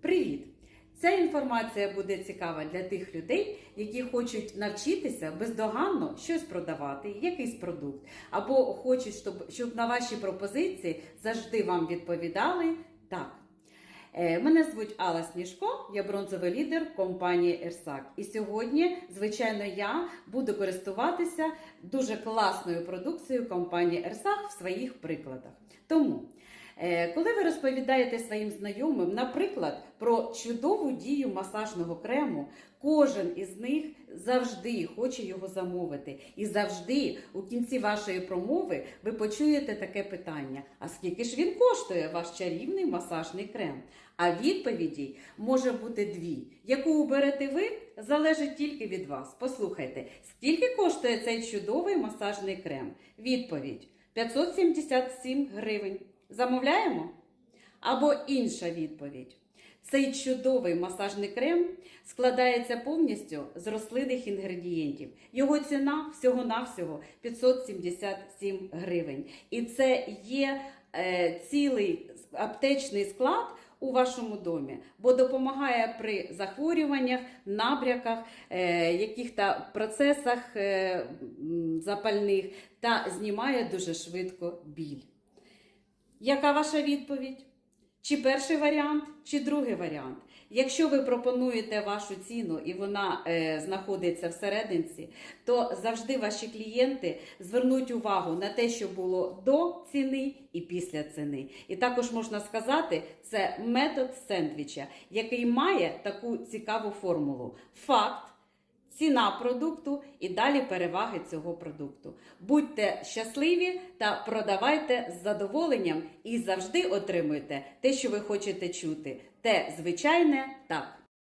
Привіт! Ця інформація буде цікава для тих людей, які хочуть навчитися бездоганно щось продавати, якийсь продукт, або хочуть, щоб, щоб на ваші пропозиції завжди вам відповідали так. Е, Мене звуть Алла Сніжко, я бронзовий лідер компанії Ерсак. І сьогодні, звичайно, я буду користуватися дуже класною продукцією компанії Ерсак в своїх прикладах. Тому, е, коли ви розповідаєте своїм знайомим, наприклад, про чудову дію масажного крему, кожен із них завжди хоче його замовити. І завжди у кінці вашої промови ви почуєте таке питання: а скільки ж він коштує, ваш чарівний масажний крем? А відповіді може бути дві. Яку оберете ви, залежить тільки від вас. Послухайте, скільки коштує цей чудовий масажний крем? Відповідь 577 гривень. Замовляємо? Або інша відповідь. Цей чудовий масажний крем складається повністю з рослинних інгредієнтів. Його ціна всього-навсього 577 гривень. І це є е, цілий аптечний склад у вашому домі, бо допомагає при захворюваннях, набряках, е, яких-то процесах е, запальних та знімає дуже швидко біль. Яка ваша відповідь? Чи перший варіант, чи другий варіант? Якщо ви пропонуєте вашу ціну і вона е, знаходиться всерединці, то завжди ваші клієнти звернуть увагу на те, що було до ціни і після ціни. І також можна сказати, це метод сендвіча, який має таку цікаву формулу. Факт. Ціна продукту і далі переваги цього продукту. Будьте щасливі та продавайте з задоволенням і завжди отримуйте те, що ви хочете чути. Те звичайне так.